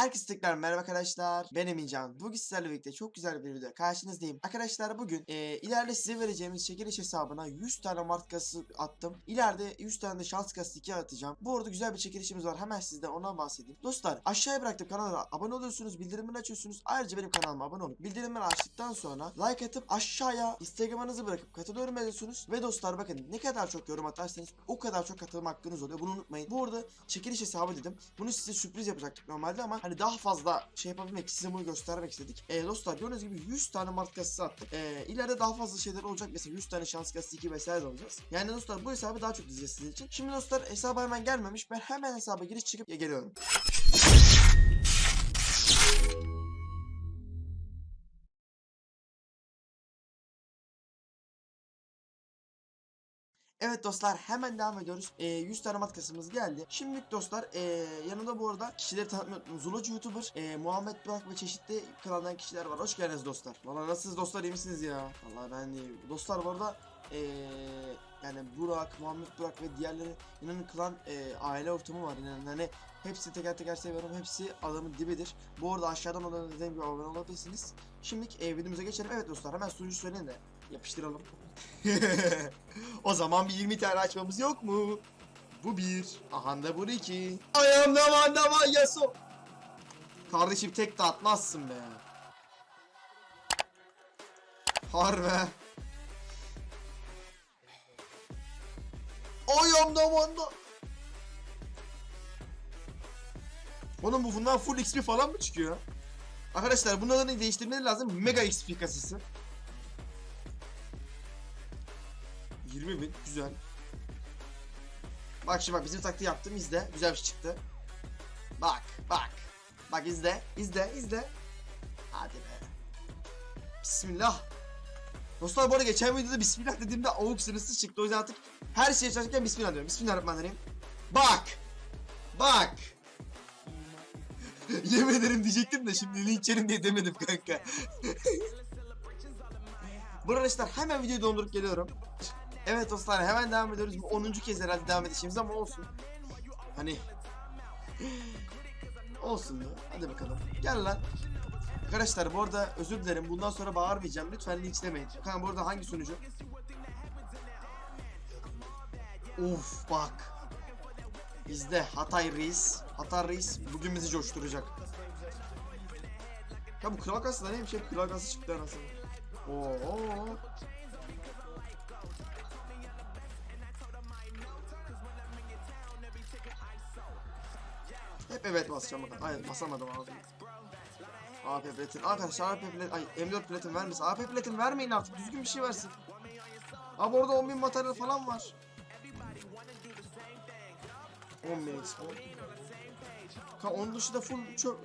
Herkese tekrar merhaba arkadaşlar. Ben Emincan. Bugün sizlerle birlikte çok güzel bir video karşınızdayım. Arkadaşlar bugün e, ileride size vereceğimiz çekiliş hesabına 100 tane mart kası attım. İleride 100 tane de şans kası 2 atacağım. Bu arada güzel bir çekilişimiz var. Hemen sizden ondan bahsedeyim. Dostlar aşağıya bıraktım kanala abone oluyorsunuz. Bildirimleri açıyorsunuz. Ayrıca benim kanalıma abone olup bildirimleri açtıktan sonra like atıp aşağıya instagramınızı bırakıp katılıyorum yazıyorsunuz. Ve dostlar bakın ne kadar çok yorum atarsanız o kadar çok katılma hakkınız oluyor. Bunu unutmayın. Bu arada çekiliş hesabı dedim. Bunu size sürpriz yapacaktık normalde ama hani daha fazla şey yapabilmek, size bunu göstermek istedik. Ee, dostlar gördüğünüz gibi 100 tane mart kasası attık. Ee, ileride daha fazla şeyler olacak. Mesela 100 tane şans kasası 2 vesaire alacağız. Yani dostlar bu hesabı daha çok diyeceğiz sizin için. Şimdi dostlar hesaba hemen gelmemiş. Ben hemen hesaba giriş çıkıp geliyorum. Evet dostlar hemen devam ediyoruz. Ee, 100 tane mat kasımız geldi. Şimdilik dostlar ee, yanımda bu arada kişileri tanıtmıyorum. Zulacı YouTuber, ee, Muhammed Burak ve çeşitli kanaldan kişiler var. Hoş geldiniz dostlar. Valla nasılsınız dostlar iyi misiniz ya? Valla ben de. Dostlar bu arada ee, yani Burak, Muhammed Burak ve diğerleri inanın klan ee, aile ortamı var. İnanın hani hepsi teker teker seviyorum. Hepsi adamın dibidir. Bu arada aşağıdan onların dediğim gibi abone olabilirsiniz. Şimdilik ee, videomuza geçelim. Evet dostlar hemen sunucu söyleyin de yapıştıralım. o zaman bir 20 tane açmamız yok mu? Bu bir. Aha da bu iki. Ayağım da var yaso. Kardeşim tek de atmazsın be. Harbi. Ayağım da Oğlum bu bundan full XP falan mı çıkıyor? Arkadaşlar bunun adını değiştirmeleri lazım. Mega XP kasası. 20 bin güzel. Bak şimdi bak bizim taktiği yaptım izle. Güzel bir şey çıktı. Bak bak. Bak izle izle izle. Hadi be. Bismillah. Dostlar bu arada geçen videoda Bismillah dediğimde avuk sınırsız çıktı. O yüzden artık her şeye çalışırken Bismillah diyorum. Bismillahirrahmanirrahim. Bak. Bak. Yemin ederim diyecektim de şimdi linç yerim diye demedim kanka. Bu arkadaşlar hemen videoyu dondurup geliyorum. Evet dostlar hemen devam ediyoruz. Bu 10. kez herhalde devam edişimiz ama olsun. Hani olsun ya. Hadi bakalım. Gel lan. Arkadaşlar bu arada özür dilerim. Bundan sonra bağırmayacağım. Lütfen linçlemeyin. Kanka bu arada hangi sunucu? Uf bak. Bizde Hatay Reis. Hatay Reis bugün bizi coşturacak. Ya bu kral kası da neymiş ya? Kral kası çıktı anasını. Oo. Hep evet basacağım bakalım. Hayır basamadım abi. AP platin. Arkadaşlar AP platin. Ay M4 platin vermesin. AP platin vermeyin artık. Düzgün bir şey versin. Abi orada 10.000 materyal falan var. 10.000 XP. Ka onun dışında full çöp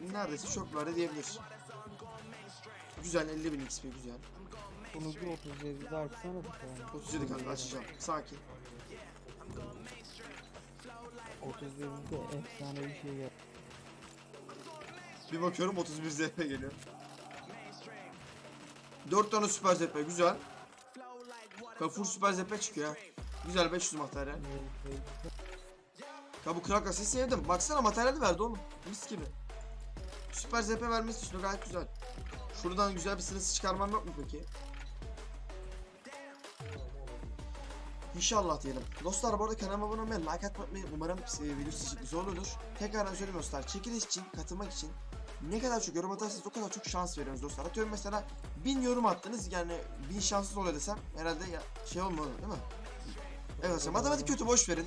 yani neredeyse çöp var diyebilir. Güzel 50.000 XP güzel. Bunu bir 37'de açsana bakalım. 37 kanka açacağım. Sakin. 37'de efsane bir şey yap. Bir bakıyorum 31 ZP geliyor. 4 tane süper ZP güzel. Kafur süper ZP çıkıyor. Güzel 500 materyal. Ya bu kral kasayı sevdim. Baksana materyal verdi oğlum. Mis gibi. Süper ZP vermesi düşünüyor gayet güzel. Şuradan güzel bir sınırsız çıkarmam yok mu peki? İnşallah diyelim. Dostlar bu arada kanalıma abone olmayı, like atmayı. Umarım e, video sizce güzel olur. Tekrardan söyleyeyim dostlar. Çekiliş için, katılmak için ne kadar çok yorum atarsanız o kadar çok şans veriyoruz dostlar. Atıyorum mesela 1000 yorum attınız yani 1000 şanssız oluyor desem herhalde ya, şey olmalı değil mi? Evet dostlar matematik kötü boş verin.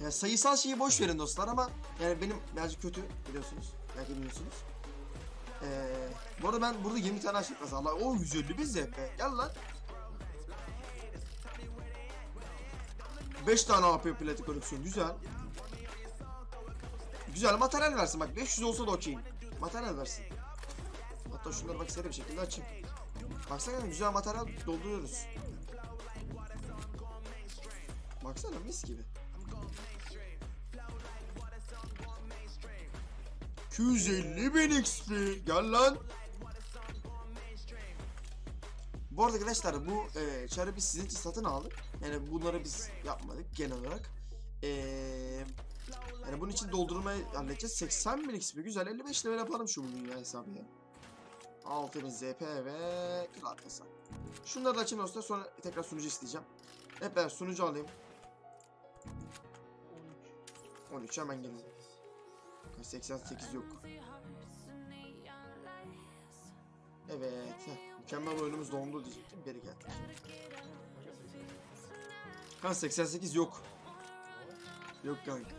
Yani sayısal şeyi boş verin dostlar ama yani benim birazcık kötü biliyorsunuz. Belki bilmiyorsunuz. Ee, bu arada ben burada 20 tane açtık mesela. Allah o 151 ZP. Gel lan. 5 tane AP plati koleksiyon güzel. Güzel materyal versin bak 500 olsa da okeyim. Materyal versin. Hatta şunları bak seri bir şekilde açayım. Baksana güzel materyal dolduruyoruz. Baksana mis gibi. 250 bin XP. Gel lan. Bu arada arkadaşlar bu e, çarı biz sizin için satın aldık. Yani bunları biz yapmadık genel olarak. E, Yani bunun için doldurmayı halledeceğiz. 80 bin XP güzel. 55 level yapalım şu bugün ya hesabı ya. 6000 ZP ve kral kasa. Şunları da açın dostlar sonra tekrar sunucu isteyeceğim. Hep ben sunucu alayım. 13 hemen gelin. 88 yok. Evet. heh, Mükemmel oyunumuz dondu diyecektim. Geri geldik. Kanka 88 yok. Yok kanka.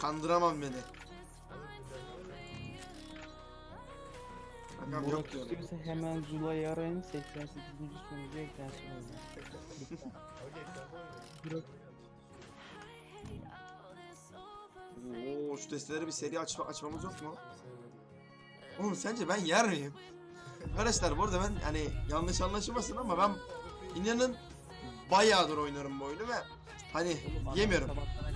Kandıramam beni. Kankam yok diyorum. istiyorsa hemen Zula'yı arayın 88. sonucu eklensin. Burak Oo şu testleri bir seri açma, açmamız yok mu? Oğlum sence ben yer miyim? Arkadaşlar bu arada ben hani yanlış anlaşılmasın ama ben inanın bayağıdır oynarım bu oyunu ve hani yemiyorum. Sabahtan.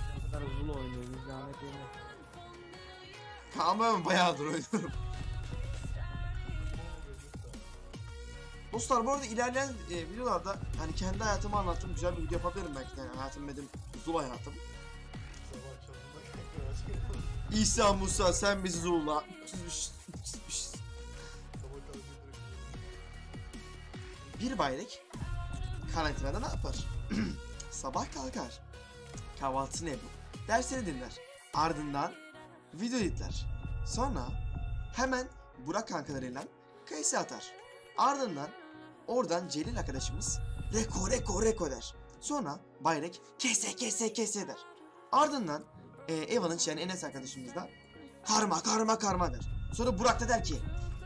Ama ben bayağıdır oynuyorum. Dostlar bu arada ilerleyen e, videolarda hani kendi hayatımı anlattığım güzel bir video yapabilirim belki de. Yani hayatım benim Zula hayatım. İsa Musa sen bizi Zula. Bir bayrak karantinada ne yapar? Sabah kalkar. Kahvaltısını yapıp dersini dinler. Ardından video editler. Sonra hemen Burak kankalarıyla kayısı atar. Ardından oradan Celil arkadaşımız reko reko reko der. Sonra bayrak kese kese kese der. Ardından e, Evan'ın yani Enes arkadaşımız da karma karma karma der. Sonra Burak da der ki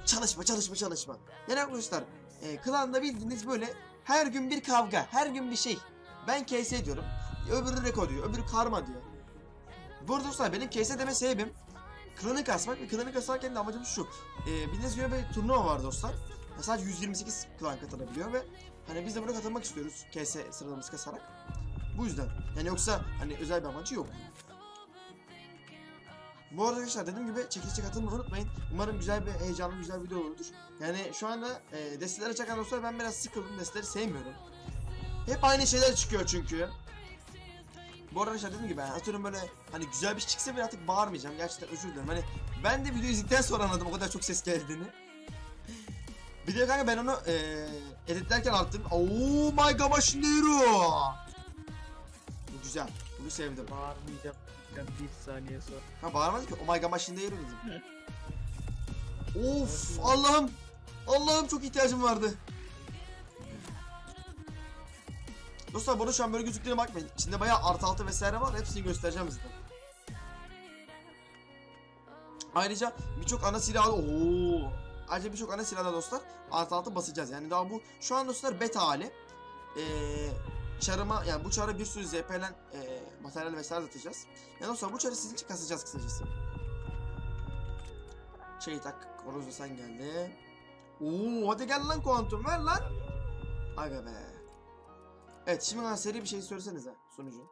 çalışma çalışma çalışma. Yani arkadaşlar e, klanda bildiğiniz böyle her gün bir kavga, her gün bir şey. Ben KS diyorum, öbürü Reko diyor, öbürü Karma diyor. Bu arada dostlar benim KS deme sebebim klanı kasmak ve klanı kasarken de amacım şu. E, bildiğiniz gibi bir turnuva var dostlar. Ya sadece 128 klan katılabiliyor ve hani biz de buna katılmak istiyoruz KS sıralamamızı kasarak. Bu yüzden. Yani yoksa hani özel bir amacı yok. Bu arada arkadaşlar dediğim gibi çekilişe katılmayı unutmayın. Umarım güzel bir heyecanlı güzel bir video olur. Yani şu anda e, desteleri çeken dostlar ben biraz sıkıldım. Desteleri sevmiyorum. Hep aynı şeyler çıkıyor çünkü. Bu arada arkadaşlar dediğim gibi ben atıyorum böyle hani güzel bir şey çıksa bile artık bağırmayacağım. Gerçekten özür dilerim. Hani ben de video izledikten sonra anladım o kadar çok ses geldiğini. Bir de kanka ben onu e, editlerken attım. Oh my god. Bu güzel. Bunu sevdim. Bağırmayacağım. Bir saniye sonra. Ha bağırmadı ki. Oh my god başında yerim dedim. of Allah'ım. Allah'ım çok ihtiyacım vardı. Dostlar burada şu an böyle gözüktüğüne bakmayın. İçinde bayağı artı altı vesaire var. Hepsini göstereceğim size. Ayrıca birçok ana silahı... Oo. Ayrıca birçok ana silahda dostlar artı altı basacağız. Yani daha bu şu an dostlar beta hali. Ee, çarıma yani bu çara bir sürü ZP'len e, materyal vesaire atacağız. Yani dostlar bu çarı sizin için kasacağız kısacası. Şey tak, Korozo sen geldi. Oo hadi gel lan kuantum ver lan. Aga be. Evet şimdi bana seri bir şey söylesenize sunucu.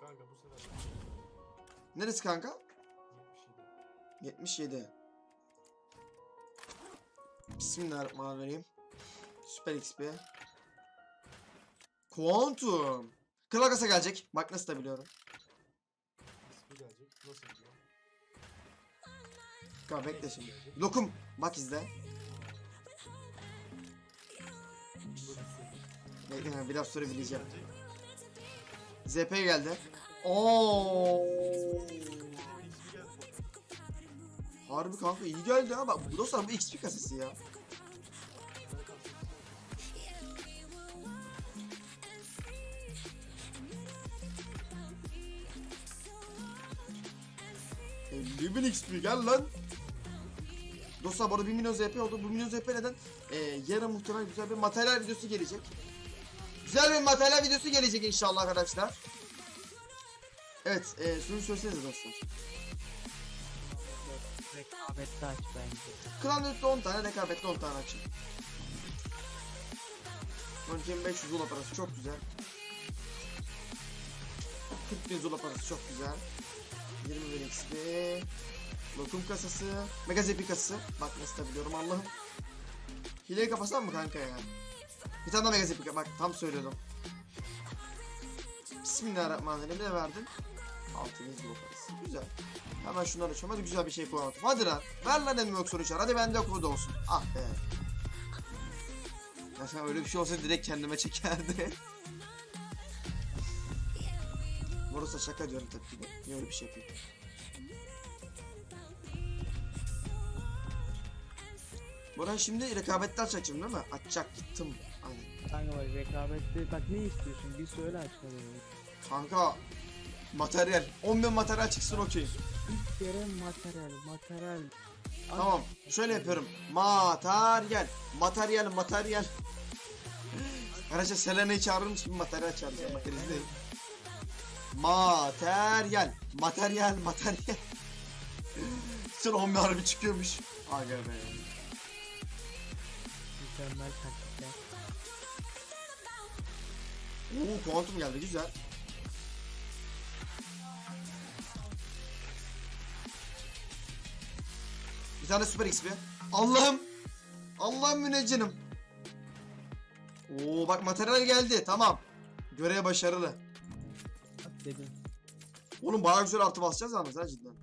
Kanka bu sefer Neresi kanka? 77. 77. Bismillahirrahmanirrahim. Süper XP. Kuantum. Kral kasa gelecek. Bak nasıl da biliyorum. İsmi gelecek. Nasıl gidiyor? Kanka bekle şimdi. Lokum. Bak izle. Bekle kanka, biraz sonra bileceğim. ZP geldi. Oo. Harbi kanka iyi geldi ha. Bak dostlar bu XP kasası ya. Elli bin XP gel lan. Dostlar bu arada 1 milyon ZP oldu. Bu milyon ZP neden? Ee, yarın muhtemelen güzel bir materyal videosu gelecek. Güzel bir materyal videosu gelecek inşallah arkadaşlar. Evet, e, şunu söylesenize dostlar. Rekabette aç bence. Klan Loot'ta 10 tane, rekabette 10 tane açın. 12500 zula parası çok güzel. 40 bin zula parası çok güzel. 20 bin. Lokum kasası. Mega kasası. Bak nasıl biliyorum Allah'ım. Hileyi kapasam mı kanka ya? Bir tane daha mega bak tam söylüyordum. Bismillahirrahmanirrahim ne verdin? 6000 blok parası. Güzel. Hemen şunları açıyorum. Hadi güzel bir şey kullanalım. Hadi lan. Ver lan emmi yok sonuçlar. Hadi bende yok burada olsun. Ah be. Ya sen öyle bir şey olsa direkt kendime çekerdi. Burası şaka diyorum tabii ki de. Niye öyle bir şey yapayım? Burhan şimdi rekabetli açacağım değil mi? Açacak gittim. Hadi. Kanka bak rekabette bak ne istiyorsun bir söyle açalım. Kanka materyal. 10.000 materyal çıksın okey. İlk kere materyal materyal. Tamam. Şöyle yapıyorum. Materyal. Materyal materyal. Arkadaşlar Selena'yı çağırır mısın? Materyal çağıracağım. Bakın izleyin. Materyal. Materyal materyal. Son 10 bin harbi çıkıyormuş. Aga be. Mükemmel taktikler. Oo kuantum geldi güzel. Bir tane süper XP. Allah'ım. Allah'ım müneccinim. Oo bak materyal geldi. Tamam. Görev başarılı. Dedim. Oğlum bayağı güzel artı basacağız yalnız ha cidden.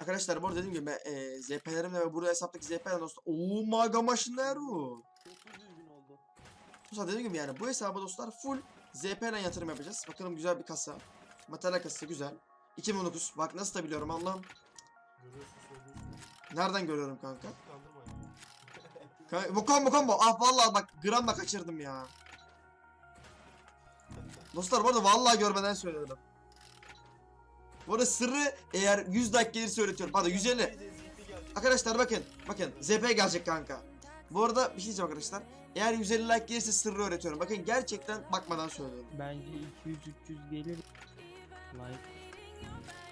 Arkadaşlar bu arada dediğim gibi ben, e, ZP'lerimle ve burada hesaptaki ZP'den dostlar. Oo maga maşinero. Dostlar dediğim gibi yani bu hesaba dostlar full ZP ile yatırım yapacağız. Bakalım güzel bir kasa. Materyal kasası güzel. 2019. Bak nasıl da biliyorum Allah'ım. Nereden görüyorum kanka? Kandırma ya. Kanka bu combo combo. Ah vallahi bak gramla kaçırdım ya. Dostlar bu arada vallahi görmeden söylüyorum. Bu arada sırrı eğer 100 dakika gelirse öğretiyorum. Pardon 150. Arkadaşlar bakın. Bakın ZP gelecek kanka. Bu arada bir şey diyeceğim arkadaşlar. Eğer 150 like gelirse sırrı öğretiyorum. Bakın gerçekten bakmadan söylüyorum. Bence 200-300 gelir. Like.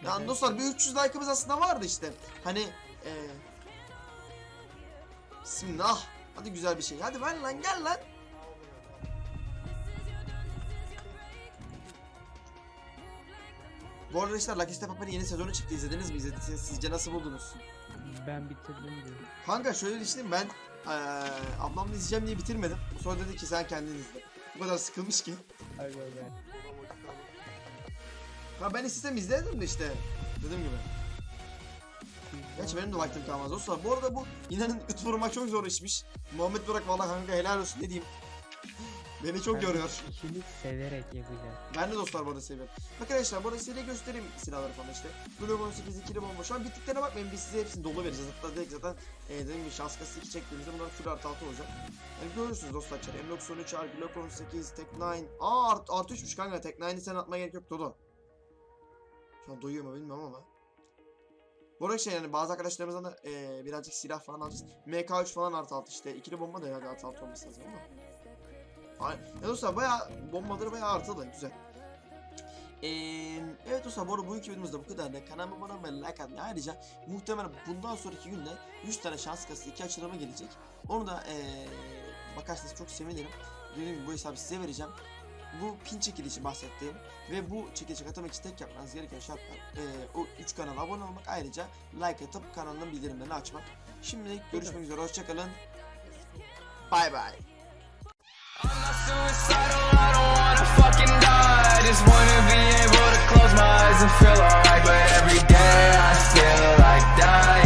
Yani dostlar bir 300 like'ımız aslında vardı işte. Hani eee Bismillah. Hadi güzel bir şey. Hadi ver lan gel lan. Bu arada arkadaşlar Lucky Step Up'ın yeni sezonu çıktı. İzlediniz mi? İzlediyseniz sizce nasıl buldunuz? Ben bitirdim diyor. Kanka şöyle düşündüm ben eee ablamla izleyeceğim diye bitirmedim. Sonra dedi ki sen kendin izle. Bu kadar sıkılmış ki. Vakit kaldı. Ha ben istesem izlerdim de işte. Dediğim gibi. Gerçi benim de vaktim kalmaz dostlar. Bu arada bu inanın üt vurmak çok zor işmiş. Muhammed Burak valla kanka helal olsun ne diyeyim. Beni çok Ben yoruyor. İşini severek yapacağım. Ben de dostlar bu arada seviyorum. Bak arkadaşlar bu arada size göstereyim silahları falan işte. Glock 18 ikili bomba. Şu an bittiklerine bakmayın biz size hepsini dolu vereceğiz. Hatta direkt zaten e, dediğim gibi şans kasası 2 çektiğimizde bunlar full artı altı olacak. Yani görürsünüz dostlar çarı. M93 R, Glock 18, Tek 9. Aa art, artı 3'müş kanka. Tek 9'i sen atmaya gerek yok Dodo. Şu an doyuyor mu bilmiyorum ama. Bu arada şey yani bazı arkadaşlarımızdan da e, birazcık silah falan alacağız. MK3 falan artı altı işte. İkili bomba da herhalde artı altı olması lazım ama. Ay, ya dostlar bayağı bombaları bayağı artı güzel. Ee, evet dostlar bu arada bu iki videomuz da bu kadar da kanalıma abone olmayı like atmayı ayrıca muhtemelen bundan sonraki günde 100 tane şans kasası 2 açılımı gelecek. Onu da ee, bakarsanız çok sevinirim. Dediğim gibi bu hesabı size vereceğim. Bu pin çekilişi bahsettiğim ve bu çekilişe katılmak için tek yapmanız gereken şartlar ee, o 3 kanala abone olmak ayrıca like atıp kanalın bildirimlerini açmak. Şimdilik görüşmek üzere hoşçakalın. Bay bay. Suicidal, I don't wanna fucking die. I just wanna be able to close my eyes and feel alright. But every day I feel like dying.